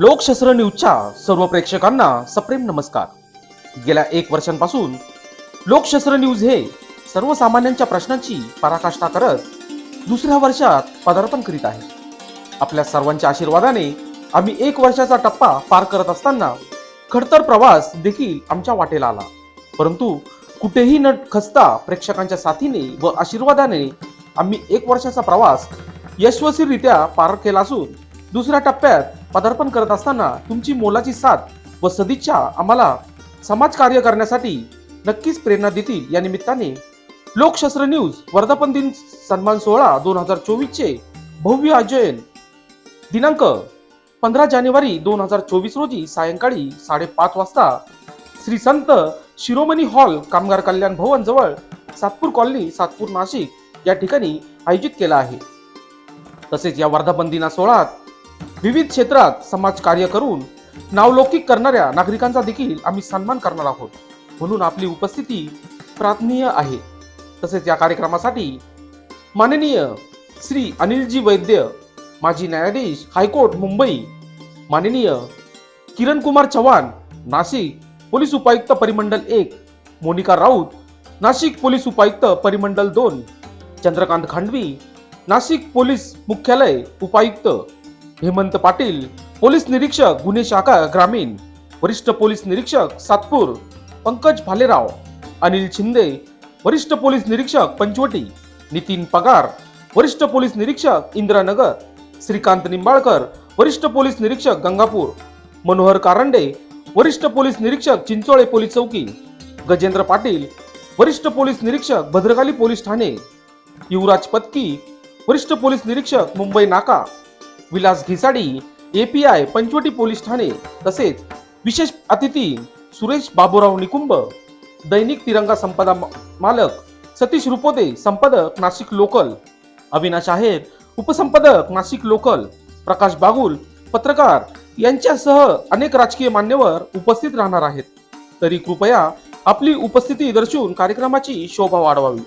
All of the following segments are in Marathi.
लोकशस्त्र न्यूजच्या सर्व प्रेक्षकांना सप्रेम नमस्कार. गेल्या एक वर्षांपासून लोकशस्त्र न्यूज हे सर्वसामान्यांच्या प्रश्नांची पराकाष्ठा करत दुसऱ्या वर्षात पदार्पण करीत आहे. आपल्या सर्वांच्या आशीर्वादाने आम्ही एक वर्षाचा टप्पा पार करत असताना खडतर प्रवास देखील आमच्या वाटेला आला. परंतु कुठेही न खचता प्रेक्षकांच्या साथीने व आशीर्वादाने आम्ही एक वर्षाचा प्रवास यशस्वीरित्या पार केला असून दुसऱ्या टप्प्यात पदार्पण करत असताना तुमची मोलाची साथ व सदिच्छा आम्हाला समाजकार्य करण्यासाठी नक्कीच प्रेरणा देतील या निमित्ताने लोकशस्त्र न्यूज वर्धापन दिन सन्मान सोहळा दोन हजार चोवीसचे भव्य आयोजन. दिनांक पंधरा जानेवारी दोन हजार चोवीस रोजी सायंकाळी साडेपाच वाजता श्री संत शिरोमणी हॉल कामगार कल्याण भवन जवळ सातपूर कॉलनी सातपूर नाशिक या ठिकाणी आयोजित केला आहे. तसेच या वर्धापन दिना सोहळ्यात विविध क्षेत्रात समाज कार्य करून नावलौकिक करणाऱ्या नागरिकांचा देखील आम्ही सन्मान करणार आहोत. म्हणून आपली उपस्थिती प्रार्थनीय आहे. तसेच या कार्यक्रमासाठी माननीय श्री अनिलजी वैद्य माजी न्यायाधीश हायकोर्ट मुंबई माननीय किरण कुमार चव्हाण नाशिक पोलीस उपायुक्त परिमंडल एक मोनिका राऊत नाशिक पोलीस उपायुक्त परिमंडल दोन चंद्रकांत खांडवी नाशिक पोलीस मुख्यालय उपायुक्त हेमंत पाटील पोलीस निरीक्षक गुन्हे शाखा ग्रामीण वरिष्ठ पोलीस निरीक्षक सातपूर पंकज भालेराव अनिल शिंदे वरिष्ठ पोलीस निरीक्षक पंचवटी नितीन पगार वरिष्ठ पोलीस निरीक्षक इंदिरानगर श्रीकांत निंबाळकर वरिष्ठ पोलीस निरीक्षक गंगापूर मनोहर कारंडे वरिष्ठ पोलीस निरीक्षक चिंचोळे पोलीस चौकी गजेंद्र पाटील वरिष्ठ पोलीस निरीक्षक भद्रकाली पोलीस ठाणे युवराज पत्की वरिष्ठ पोलीस निरीक्षक मुंबई नाका विलास घिसाडी एपीआय पंचवटी पोलीस ठाणे तसेच विशेष अतिथी सुरेश बाबूराव निकुंभ दैनिक तिरंगा संपदा मालक सतीश रुपोदे संपादक नाशिक लोकल अविनाश आहेर उपसंपादक नाशिक लोकल प्रकाश बागुल पत्रकार यांच्यासह अनेक राजकीय मान्यवर उपस्थित राहणार आहेत. तरी कृपया आपली उपस्थिती दर्शवून कार्यक्रमाची शोभा वाढवावी.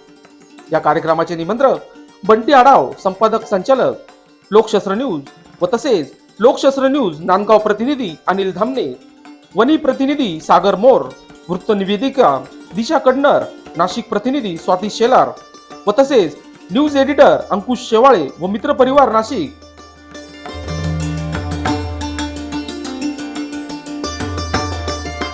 या कार्यक्रमाचे निमंत्रक बंटी आडाव संपादक संचालक लोकशस्त्र न्यूज व तसेच लोकशस्त्र न्यूज नांदगाव प्रतिनिधी अनिल धामणे वनी प्रतिनिधी सागर मोर वृत्त निवेदिका दिशा कडनर नाशिक प्रतिनिधी स्वाती शेलार व तसेच न्यूज एडिटर अंकुश शेवाळे व मित्र परिवार नाशिक.